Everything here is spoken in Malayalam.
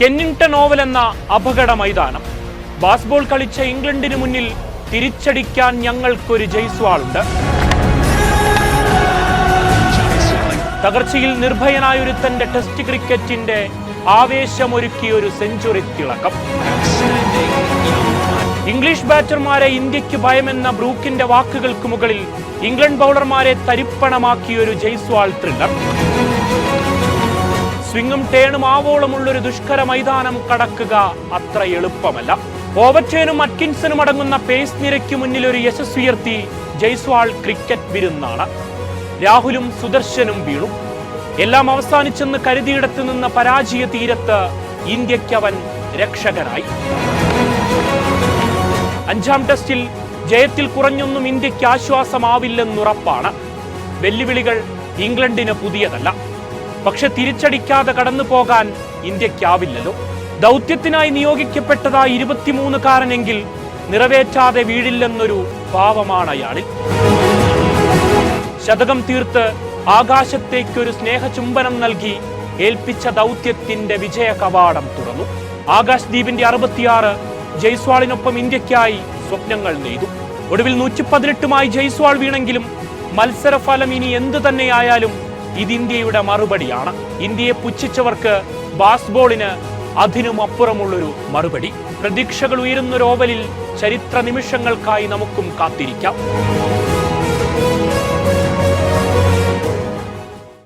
കെന്നിങ്ടൺ ഓവൽ എന്ന അപകട മൈതാനം. ബാസ്ബോൾ കളിച്ച ഇംഗ്ലണ്ടിന് മുന്നിൽ തിരിച്ചടിക്കാൻ ഞങ്ങൾക്കൊരു ജയ്സ്വാളുണ്ട്. തകർച്ചയിൽ നിർഭയനായൊരുത്തന്റെ ടെസ്റ്റ് ക്രിക്കറ്റിന്റെ ആവേശമൊരുക്കിയ ഒരു സെഞ്ചുറി തിളക്കം. ഇംഗ്ലീഷ് ബാറ്റർമാരെ ഇന്ത്യയ്ക്ക് ഭയമെന്ന ബ്രൂക്കിന്റെ വാക്കുകൾക്ക് മുകളിൽ ഇംഗ്ലണ്ട് ബൗളർമാരെ തരിപ്പണമാക്കിയൊരു ജയ്സ്വാൾ ത്രില്ലർ. സ്വിങ്ങും ടേണും ആവോളമുള്ളൊരു ദുഷ്കര മൈതാനം കടക്കുക അത്ര എളുപ്പമല്ല. ഓവറ്റേനും അറ്റ്കിൻസനും അടങ്ങുന്ന പേസ് നിരയ്ക്ക് മുന്നിൽ ഒരു യശസ്വിയർത്തി ജയ്സ്വാൾ ക്രിക്കറ്റ് വിരുന്നാണ്. രാഹുലും സുദർശനും വീണു. എല്ലാം അവസാനിച്ചെന്ന് കരുതിയിടത്ത് നിന്ന പരാജയ തീരത്ത് അവൻ രക്ഷകനായി. അഞ്ചാം ടെസ്റ്റിൽ ജയത്തിൽ കുറഞ്ഞൊന്നും ഇന്ത്യയ്ക്ക് ആശ്വാസമാവില്ലെന്നുറപ്പാണ്. വെല്ലുവിളികൾ ഇംഗ്ലണ്ടിന് പുതിയതല്ല. പക്ഷെ തിരിച്ചടിക്കാതെ കടന്നു പോകാൻ ഇന്ത്യക്കാവില്ലല്ലോ ദൗത്യത്തിനായി നിയോഗിക്കപ്പെട്ടതാ ഇരുപത്തിമൂന്നുകാരനെങ്കിൽ നിറവേറ്റാതെ വീഴില്ലെന്നൊരു പാവമാണ് അയാളിൽ. ശതകം തീർത്ത് ആകാശത്തേക്കൊരു സ്നേഹചുംബനം നൽകി ഏൽപ്പിച്ച ദൗത്യത്തിന്റെ വിജയ കവാടം തുറന്നു. ആകാശ് ദ്വീപിന്റെ അറുപത്തിയാറ് ജയ്സ്വാളിനൊപ്പം ഇന്ത്യക്കായി സ്വപ്നങ്ങൾ നെയ്തു. ഒടുവിൽ നൂറ്റി പതിനെട്ടുമായി ജയ്സ്വാൾ വീണെങ്കിലും മത്സരഫലം ഇനി എന്തു തന്നെയായാലും ഇത് ഇന്ത്യയുടെ മറുപടിയാണ്. ഇന്ത്യയെ പുച്ഛിച്ചവർക്ക് ബാസ്ബോളിന് അതിനും അപ്പുറമുള്ളൊരു മറുപടി. പ്രതീക്ഷകൾ ഉയരുന്നൊരു ഓവലിൽ ചരിത്ര നിമിഷങ്ങൾക്കായി നമുക്കും കാത്തിരിക്കാം.